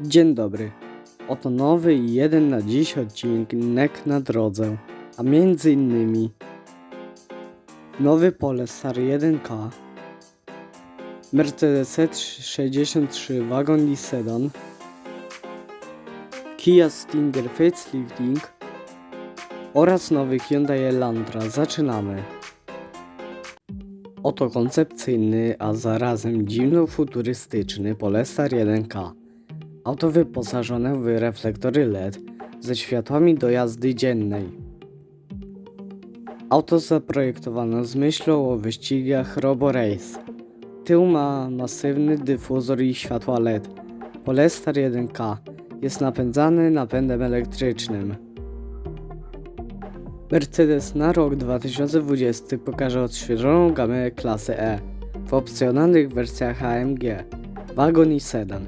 Dzień dobry. Oto nowy i jeden na dziś odcinek na drodze, a między innymi nowy Polestar 1K, Mercedes C63 wagon i sedan, Kia Stinger Facelifting oraz nowy Hyundai Elantra. Zaczynamy. Oto koncepcyjny, a zarazem dziwno-futurystyczny Polestar 1K. Auto wyposażone w reflektory LED ze światłami do jazdy dziennej. Auto zaprojektowano z myślą o wyścigach Robo Race. Tył ma masywny dyfuzor i światła LED. Polestar 1K jest napędzany napędem elektrycznym. Mercedes na rok 2020 pokaże odświeżoną gamę klasy E w opcjonalnych wersjach AMG, wagon i sedan.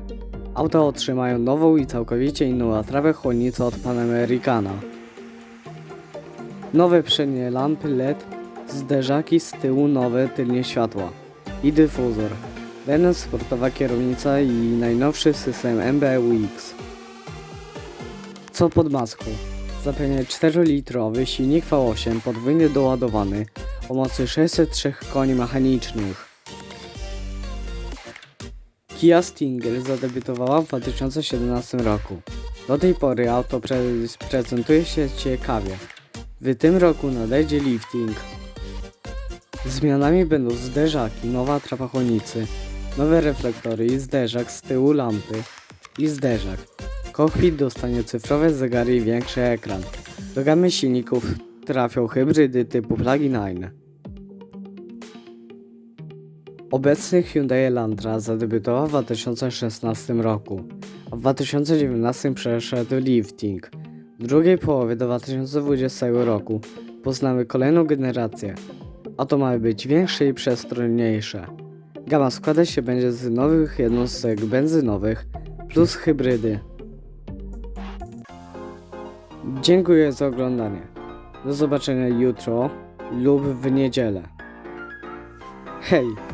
Auta otrzymają nową i całkowicie inną atrawę chłodnicę od Panamericana. Nowe przednie lampy LED, zderzaki z tyłu nowe tylnie światła i dyfuzor. Będą sportowa kierownica i najnowszy system MBUX. Co pod maską? Zapewnia 4-litrowy silnik V8 podwójnie doładowany o mocy 603 koni mechanicznych. Kia Stinger zadebiutowała w 2017 roku. Do tej pory auto pre prezentuje się ciekawie. W tym roku nadejdzie lifting. Zmianami będą zderzaki, nowa trapa chłodnicy, nowe reflektory i zderzak z tyłu lampy i zderzak. Cockpit dostanie cyfrowe zegary i większy ekran. Do gamy silników trafią hybrydy typu plug-in. Obecny Hyundai Elantra zadebiutował w 2016 roku, a w 2019 przeszedł lifting. W drugiej połowie 2020 roku poznamy kolejną generację. Oto ma być większe i przestronniejsze. Gama składać się będzie z nowych jednostek benzynowych plus hybrydy. Dziękuję za oglądanie. Do zobaczenia jutro lub w niedzielę. Hej!